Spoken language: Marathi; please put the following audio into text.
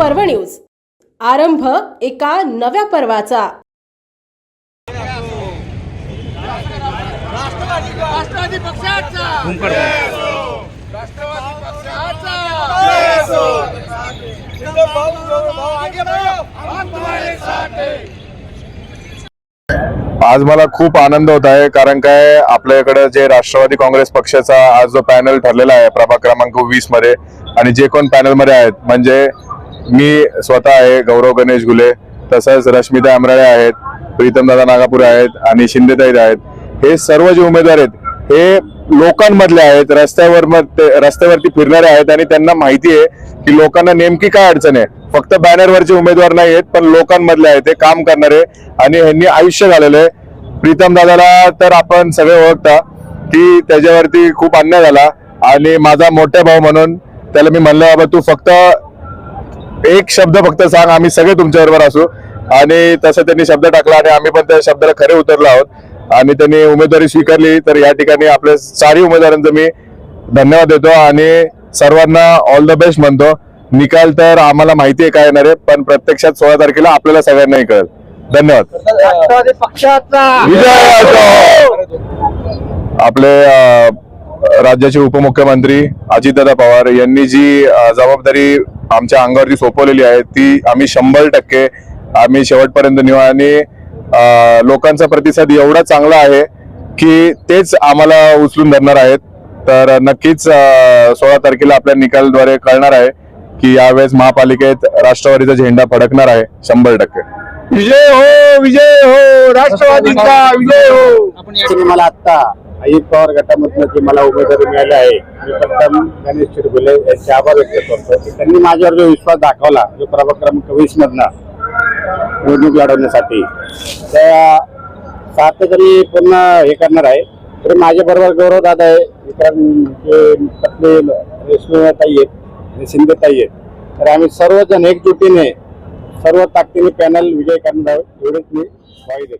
पर्व न्यूज. आरंभ एका नव्या पर्वाचा. राष्ट्रवादी पक्षाचा. राष्ट्रवादी पक्षाचा भाऊ भाऊ आगे बढ़ो हम तुम्हारे साथ आज मला खूप आनंद होत आहे कारण काय आपल्याकडे जे राष्ट्रवादी काँग्रेस पक्षाचा आज जो पॅनल ठरलेला आहे प्रभाग क्रमांक वीसमध्ये आणि जे कोण पॅनलमध्ये आहेत म्हणजे मी स्वतः आहे गौरव गणेश गुले. तसंच रश्मिता आमराळे आहेत प्रीतमदादा नागापूर आहेत आणि शिंदेताई आहेत. हे सर्व जे उमेदवार आहेत हे लोकांमधले आहेत रस्त्यावर मग ते- रस्त्यावरती फिरणारे आहेत आणि त्यांना माहिती आहे की लोकांना नेमकी काय अडचण आहे. फक्त बॅनरवरचे उमेदवार नाही आहेत पण लोकांमधले आहेत ते काम करणारे आणि ह्यांनी आयुष्य घालवलं आहे. प्रीतम दादाला तर आपण सगळे ओळखता की त्याच्यावरती खूप अन्याय झाला आणि माझा मोठा भाऊ म्हणून त्याला मी म्हणलं बाबा तू फक्त एक शब्द फक्त सांग आम्ही सगळे तुमच्या बरोबर असू. आणि तसं त्यांनी शब्द टाकला आणि आम्ही पण त्या शब्दाला खरे उतरलो आहोत. आणि त्यांनी उमेदवारी स्वीकारली तर या ठिकाणी आपल्या चारही उमेदवारांचं मी धन्यवाद देतो आणि सर्वांना ऑल द बेस्ट म्हणतो. निकाल तर आम्हाला माहिती आहे काय येणार आहे पण प्रत्यक्षात सोळा तारखेला आपल्याला सगळ्यांनाही कळेल. धन्यवाद. विजय! आपले राज्याचे उपमुख्यमंत्री अजितदादा पवार यांनी जी जबाबदारी आमच्या अंगावरती सोपवलेली आहे ती आम्ही शंभर टक्के आम्ही शेवटपर्यंत नेऊ आणि लोकांचा प्रतिसाद एवढा चांगला आहे की तेच आम्हाला उचलून धरणार आहेत. तर नक्कीच सोळा तारखेला आपल्या निकालद्वारे कळणार आहे की यावेळेस महापालिकेत राष्ट्रवादीचा झेंडा फडकणार आहे शंभर टक्के. विजय हो विजय हो राष्ट्रवादीचा विजय हो. मला आता अजित पवार गटामधनं जी मला उमेदवारी मिळाली आहे मी प्रथम गणेश चिरगुले यांचे आभार व्यक्त करतो. की त्यांनी माझ्यावर जो विश्वास दाखवला जो प्रभाग क्रमांक वीस मधनं निवडणूक लढवण्यासाठी त्या सातकरी जरी पूर्ण हे करणार आहे. तरी माझ्याबरोबर गौरव दादा आहे कारण जे पत्नी रेश्मीताई आहेत आणि शिंदेताई आहेत. तर आम्ही सर्वजण एकजुटीने सर्व ताकदीने पॅनल विजय करणार आहोत एवढेच मी वाईट